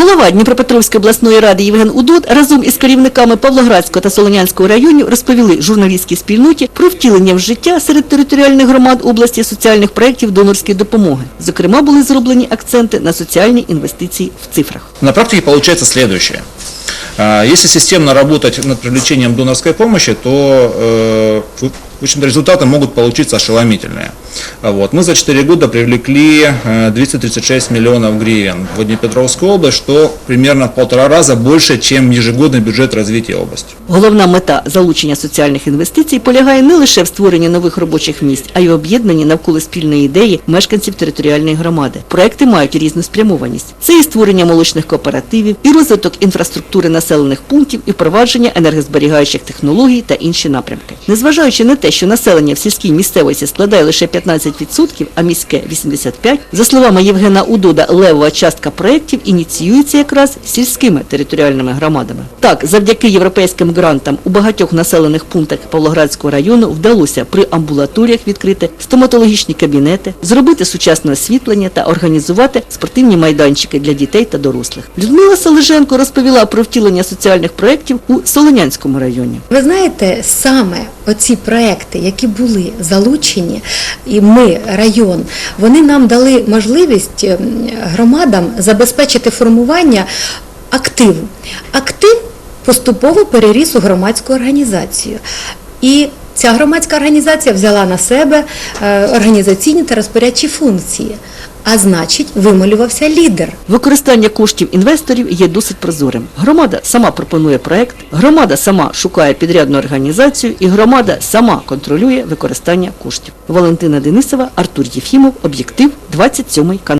Голова Дніпропетровської обласної ради Євген Удод разом із керівниками Павлоградського та Солонянського районів розповіли журналістській спільноті про втілення в життя серед територіальних громад області соціальних проєктів донорської допомоги. Зокрема, були зроблені акценти на соціальні інвестиції в цифрах. На практике получается следующее. Если системно работать над привлечением донорской помощи, то э, в в общем-то, результаты могут получиться ошеломительные. А Вот. Мы за 4 года привлекли э, 236 миллионов гривен в Днепропетровскую область, что примерно в полтора раза больше, чем ежегодный бюджет развития области. Головна мета залучення соціальних інвестицій полягає не лише в створенні нових робочих місць, а й в об'єднанні навколо спільної ідеї мешканців територіальної громади. Проекти мають різну спрямованість. Це і створення молочних кооперативів, і розвиток інфраструктури населених пунктів, і впровадження енергозберігаючих технологій та інші напрямки. Незважаючи на те, що населення в сільській місцевості складає лише 15%, а міське 85%, за словами Євгена Удода, левова частка проєктів ініціюється якраз сільськими територіальними громадами. Так, завдяки європейським грантам у багатьох населених пунктах Павлоградського району вдалося при амбулаторіях відкрити стоматологічні кабінети, зробити сучасне освітлення та організувати спортивні майданчики для дітей та дорослих. Людмила Сележенко розповіла про втілення соціальних проєктів у Солонянському районі. Ви знаєте, саме оці проекти, які були залучені, і ми, район, вони нам дали можливість ем, громадам забезпечити формування активу. Актив поступово переріс у громадську організацію. І ця громадська організація взяла на себе е, організаційні та розпорядчі функції. А значить, вималювався лідер. Використання коштів інвесторів є досить прозорим. Громада сама пропонує проект, громада сама шукає підрядну організацію і громада сама контролює використання коштів. Валентина Денисова, Артур Єфімов, Об'єктив, 27 канал.